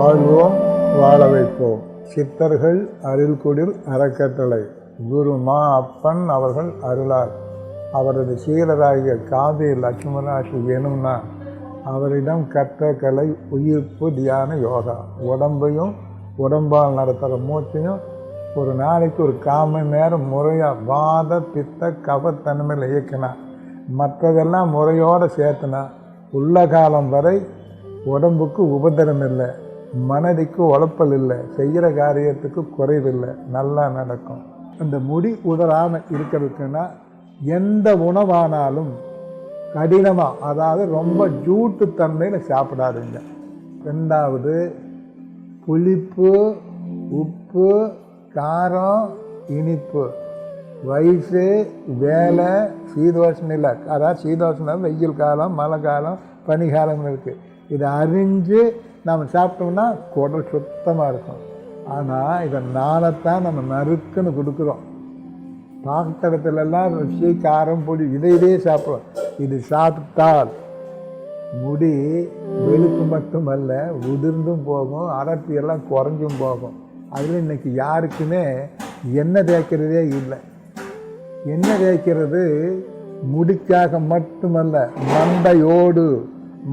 வாழ்வோம் வாழ வைப்போம். சித்தர்கள் அருள்குடில் அறக்கட்டளை குரு மா அப்பன் அவர்கள் அருளார். அவரது சீரராகிய காதி லட்சுமணாசி வேணும்னா அவரிடம் கற்ற கலை உயிர்ப்பு தியான யோகா. உடம்பையும் உடம்பால் நடத்துகிற மூச்சையும் ஒரு நாளைக்கு ஒரு கால் மணி நேரம் முறையாக வாத பித்த கபத்தன்மையில் இயக்கினா மற்றதெல்லாம் முறையோடு சேர்த்துனா உள்ள காலம் வரை உடம்புக்கு உபதிரம் இல்லை மனதிக்கு உழப்பல் இல்லை. செய்கிற காரியத்துக்கு குறைவில்லை. நல்லா நடக்கும். இந்த முடி உதறாமல் இருக்கிறதுக்குன்னா எந்த உணவானாலும் கடினமாக அதாவது ரொம்ப ஜூட்டு தன்மையில் சாப்பிடாதுங்க. ரெண்டாவது புளிப்பு உப்பு காரம் இனிப்பு. வயசு வேலை சீதோஷம் இல்லை. அதாவது சீதோஷம் வெயில் காலம் மழை காலம் பனிகாலம் இருக்குது இதை அறிஞ்சு நாம் சாப்பிட்டோம்னா குடல் சுத்தமாக இருக்கும். ஆனால் இதை நாளைத்தான் நம்ம நறுக்குன்னு கொடுக்குறோம். பாத்திரத்துலலாம் ருசி காரம் பொடி இதை இதே சாப்பிடுவோம் இது சாப்பிட்டால் முடி வெளுப்பு மட்டுமல்ல உதிர்ந்தும் போகும் அடர்த்தி எல்லாம் குறைஞ்சும் போகும். அதில் இன்னைக்கு யாருக்குமே எண்ணெய் தேய்க்கிறதே இல்லை. எண்ணெய் தேய்க்கிறது? முடிக்காக மட்டுமல்ல மண்டையோடு.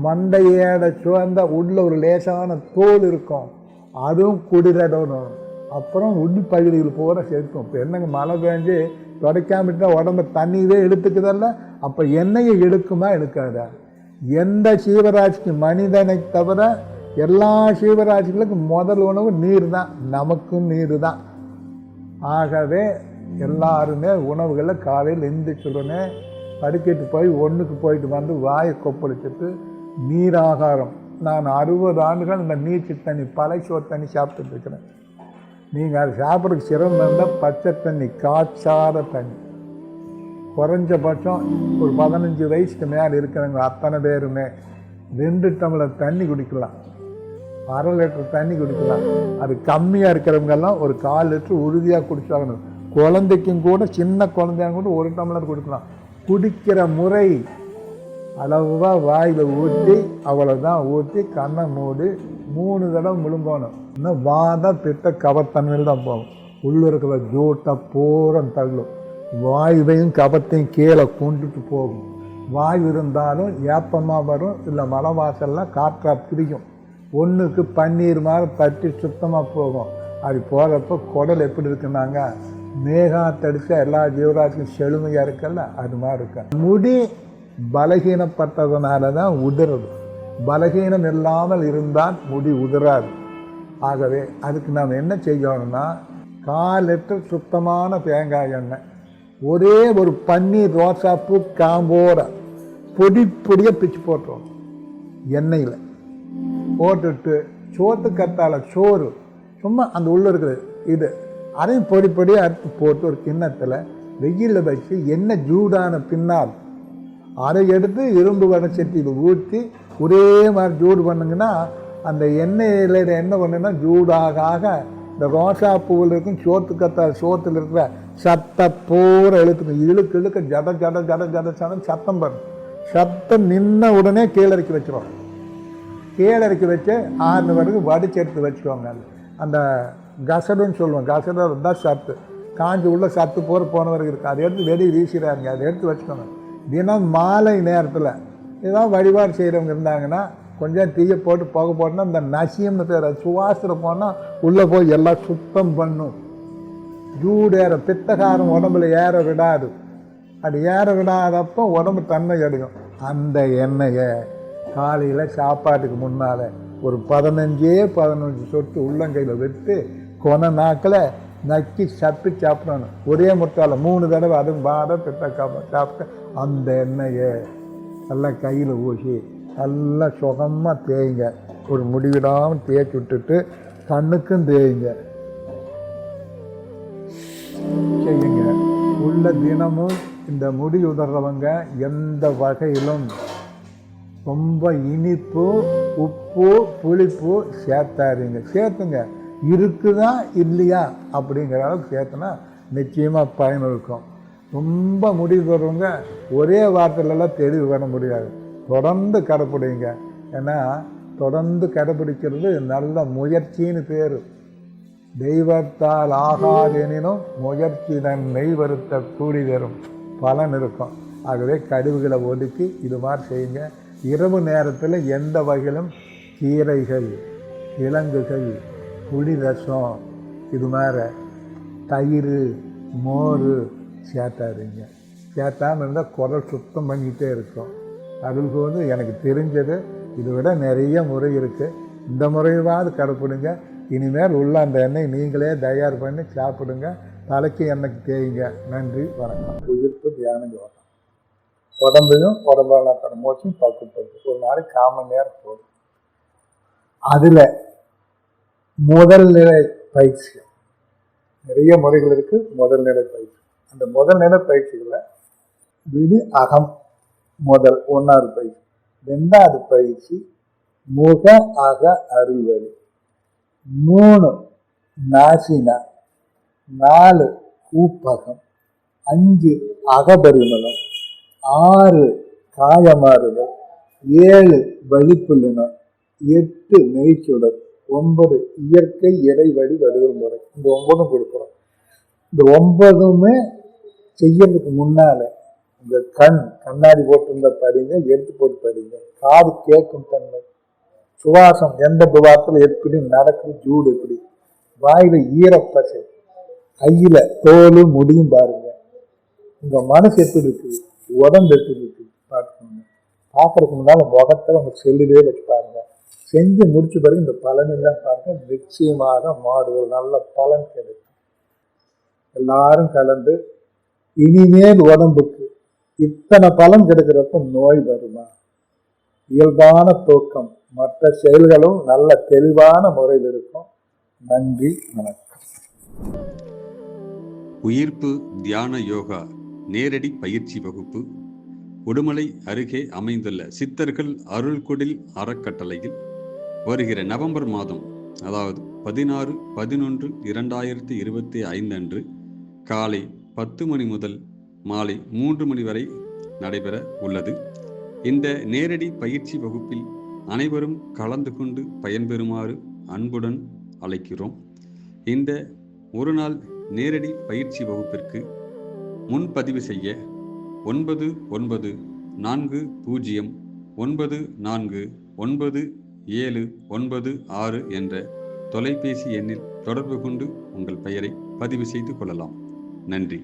மண்டையோட சுவந்த உள்ள ஒரு லேசான தோல் இருக்கும். அதுவும் குடிரடணும் அப்புறம் உள் பகுதிகள் பூரா சேர்க்கும் இப்போ என்னங்க மழை பெஞ்சு துடைக்காமட்டால் உடம்பு தண்ணியே எடுத்துக்குதல்ல? அப்போ எண்ணெயை எடுக்குமா எடுக்காத? எந்த சீவராசிக்கு மனிதனை தவிர எல்லா சீவராசிகளுக்கும் முதல் உணவு நீர் தான் நமக்கும் நீர் தான் ஆகவே எல்லாருமே உணவுகளை காலையில் எந்திரிச்சுடனே படுக்கைட்டு போய் ஒன்றுக்கு போயிட்டு வந்து வாயை கொப்பளிச்சுட்டு நீராகாரம். நான் அறுபது ஆண்டுகள் இந்த நீச்சு தண்ணி பழைய தண்ணி சாப்பிட்டுட்டு இருக்கிறேன். நீங்கள் அது சாப்பிட்றதுக்கு சிறந்த பச்சை தண்ணி காய்ச்சாத தண்ணி. குறைஞ்சபட்சம் ஒரு பதினஞ்சு வயசுக்கு மேலே இருக்கிறவங்க அத்தனை பேருமே ரெண்டு டம்ளர் தண்ணி குடிக்கலாம். அரை லிட்டர் தண்ணி குடிக்கலாம். அது கம்மியாக இருக்கிறவங்கெல்லாம் ஒரு கால் லிட்டர் உறுதியாக குடிச்சாகணும். குழந்தைக்கும் கூட சின்ன குழந்தையாக கூட ஒரு டம்ளர் குடிக்கலாம். குடிக்கிற முறை அளவாக வாயில் ஊற்றி அவ்வளோதான் ஊற்றி கண்ணை மூடி மூணு தடவை முழுங்கணும். இன்னும் வாதம் பித்த கவத்தன்மையில் தான் போகும். உள்ளே இருக்கிற ஜூட்டை பூரம் தள்ளும். வாயுவையும் கபத்தையும் கீழே கொண்டுட்டு போகும். வாயு இருந்தாலும் ஏப்பமாக வரும் இல்லை மலை வாசல்லாம் காற்றாக பிடிக்கும் ஒன்றுக்கு பன்னீர் மாதிரி தட்டி சுத்தமாக போகும். அது போகிறப்ப குடல் எப்படி இருக்குன்னாங்க? மேகாத்தடிச்சா எல்லா ஜீவராசிக்கும் செழுமையாக இருக்கல்ல அது மாதிரி இருக்கு முடி பலகீனப்பட்டதுனால தான் உதிரது பலகீனம் இல்லாமல் இருந்தால் முடி உதிராது. ஆகவே அதுக்கு நாம் என்ன செய்யணும்னா கால் லிட்டர் சுத்தமான தேங்காய் எண்ணெய் ஒரே ஒரு பன்னீர் ரோசாப்பூ காம்போட பொடி பொடியாக பிச்சு போட்டுரும் எண்ணெயில். போட்டுட்டு சோத்து கத்தால சோறு சும்மா அந்த உள்ளே இருக்கிற இது அதையும் பொடி பொடியாக அறுத்து போட்டு ஒரு கிண்ணத்தில் வெயிலில் வச்சு எண்ணெய் ஜூடான பின்னால் அதை எடுத்து இரும்பு வடச்சட்டியில் ஊற்றி ஒரே மாதிரி ஜூடு பண்ணுங்கன்னா அந்த எண்ணெயில் என்ன பண்ணுன்னா ஜூடாக ஆக இந்த ரோசா பூவில் இருக்கும் சோத்து கத்த சோத்தில் இருக்கிற சத்த பூரா எழுத்துக்கும் இழுக்கு இழுக்க ஜட ஜட ஜட ஜட சடம் சத்தம் பண்ணும் சத்தம் நின்ன உடனே கீழறக்கி இறக்கி கீழறக்கி இறக்கி வச்சு ஆறு வரைக்கும் வடிச்செடுத்து வச்சுக்கோங்க அந்த கசடுன்னு சொல்லுவோம். கசடு தான் சத்து. காஞ்சி உள்ள சத்து போகிற வரைக்கும் இருக்குது அதை எடுத்து வெளியே வீசிடாருங்க அதை எடுத்து வச்சுக்கோங்க. தினம் மாலை நேரத்தில் ஏதாவது வழிபாடு செய்கிறவங்க இருந்தாங்கன்னா கொஞ்சம் தீயை போட்டு புகை போட்டோன்னா இந்த நசியம்னு பேர் சுவாசத்தில் போனால் உள்ளே போய் எல்லாம் சுத்தம் பண்ணும். ஜூடேற பித்தகாரம் உடம்புல ஏற விடாது. அது ஏற விடாதப்போ உடம்பு தன்மை எடுக்கும் அந்த எண்ணெயை காலையில் சாப்பாட்டுக்கு முன்னால் ஒரு பதினஞ்சே பதினஞ்சு சொட்டு உள்ளங்கையில் விட்டு கொன நாக்கில் நக்கி சப்பி சாப்பிடணும். ஒரே முட்டால் மூணு தடவை அதுவும் பாட பித்த காப்ப சாப்பிட்டு அந்த எண்ணெயை நல்லா கையில் ஊசி நல்லா சுகமாக தேய்ங்க. ஒரு முடிவிடாமல் தேய்ச்சி விட்டுட்டு கண்ணுக்கும் தேய்ங்க. செய்யுங்க. உள்ள தினமும் இந்த முடி உதறவங்க எந்த வகையிலும் ரொம்ப இனிப்பு உப்பு புளிப்பு சேர்த்தாருங்க சேர்த்துங்க. இருக்குதா இல்லையா அப்படிங்கிற அளவுக்கு சேர்த்துனா நிச்சயமாக பயன் இருக்கும். ரொம்ப முடிவு பெறவங்க ஒரே வார்த்தையிலலாம் தெளிவு பண்ண முடியாது. தொடர்ந்து கடைப்பிடிங்க. ஏன்னா தொடர்ந்து கடைப்பிடிக்கிறது நல்ல முயற்சின்னு பேர். தெய்வத்தால் ஆகாதெனினும் முயற்சி தன் நெய்வருத்த கூடி வரும் பலன் இருக்கும். ஆகவே கழிவுகளை ஒதுக்கி இது மாதிரி செய்யுங்க. இரவு நேரத்தில் எந்த வகையிலும் கீரைகள் கிழங்குகள் புளி ரசம் இது மாதிரி தயிர் மோர் சேர்த்தாருங்க சேர்த்தாம இருந்தால் குரல் சுத்தம் பண்ணிக்கிட்டே இருக்கும். அதுக்கு வந்து எனக்கு தெரிஞ்சது இதை விட நிறைய முறை இருக்குது இந்த முறையாவது கடைப்பிடுங்க. இனிமேல் உள்ள அந்த எண்ணெய் நீங்களே தயார் பண்ணி சாப்பிடுங்க. தலைக்கு எண்ணெய்க்கு தேயுங்க. நன்றி வணக்கம். உயிர்ப்பு தியானங்க வணக்கம் உடம்பையும் உடம்பாலான மூச்சும் பக்குப்படுது ஒரு நாளைக்கு கால் மணி நேரம் போதும். அதில் முதல் நிலை பயிற்சி நிறைய முறைகள் இருக்குது முதல் நிலை பயிற்சி. அந்த முதல் நிலை பயிற்சிகளை விடு அகம் முதல் ஒன்றாவது பயிற்சி. ரெண்டாவது பயிற்சி முக அக அறிவழி மூணு நாசினா நாலு கூப்பகம் அஞ்சு அகபரிமளம் ஆறு காயமாறுதல் ஏழு வழிப்புள்ளினம் எட்டு மெய்ச்சுடல் ஒன்பது இயற்கை இறைவழி வடிவல் முறை. இந்த ஒன்பதும் கொடுக்குறோம். இந்த ஒன்பதுமே செய்யறதுக்கு முன்னால இந்த கண் கண்ணாடி போட்டிருந்த படிங்க எடுத்து போட்டு படிங்க. காது கேட்கும் தன்மை. சுவாசம் எந்த துவாரத்தில் எப்படி நடக்குது ஜூடு எப்படி. வாயில ஈரப்பசை. கையில தோல் முடியும் பாருங்க. உங்க மனசு எப்படி இருக்குது உடம்பு எப்படி இருக்குது பார்த்துக்கோங்க. பார்க்கறதுக்கு முன்னால் முகத்தில் உங்க செல்லுலே வச்சு செஞ்சு முடிச்ச பிறகு இந்த பலனெல்லாம் பாருங்க நிச்சயமாக மாறுதல் நல்ல பலன் கிடைக்கும். எல்லாரும் கலந்து இனிமேல் உடம்புக்கு இத்தனை பலன் கிடைக்கிறப்ப நோய் வருமா? இயல்பான தூக்கம். மற்ற செயல்களும் நல்ல தெளிவான முறையில் இருக்கும். நன்றி வணக்கம். உயிர்ப்பு தியான யோகா நேரடி பயிற்சி வகுப்பு. உடுமலை அருகே அமைந்துள்ள சித்தர்கள் அருள்குடில் அறக்கட்டளையில் வருகிற நவம்பர் மாதம் அதாவது பதினாறு பதினொன்று இரண்டாயிரத்தி இருபத்தி ஐந்து அன்று காலை பத்து மணி முதல் மாலை மூன்று மணி வரை நடைபெற உள்ளது. இந்த நேரடி பயிற்சி வகுப்பில் அனைவரும் கலந்து கொண்டு பயன்பெறுமாறு அன்புடன் அழைக்கிறோம். இந்த ஒரு நாள் நேரடி பயிற்சி வகுப்பிற்கு முன்பதிவு செய்ய ஒன்பது ஒன்பது நான்கு பூஜ்ஜியம் ஒன்பது நான்கு ஒன்பது ஏழு ஒன்பது ஆறு என்ற தொலைபேசி எண்ணில் தொடர்பு கொண்டு உங்கள் பெயரை பதிவு செய்து கொள்ளலாம். நன்றி.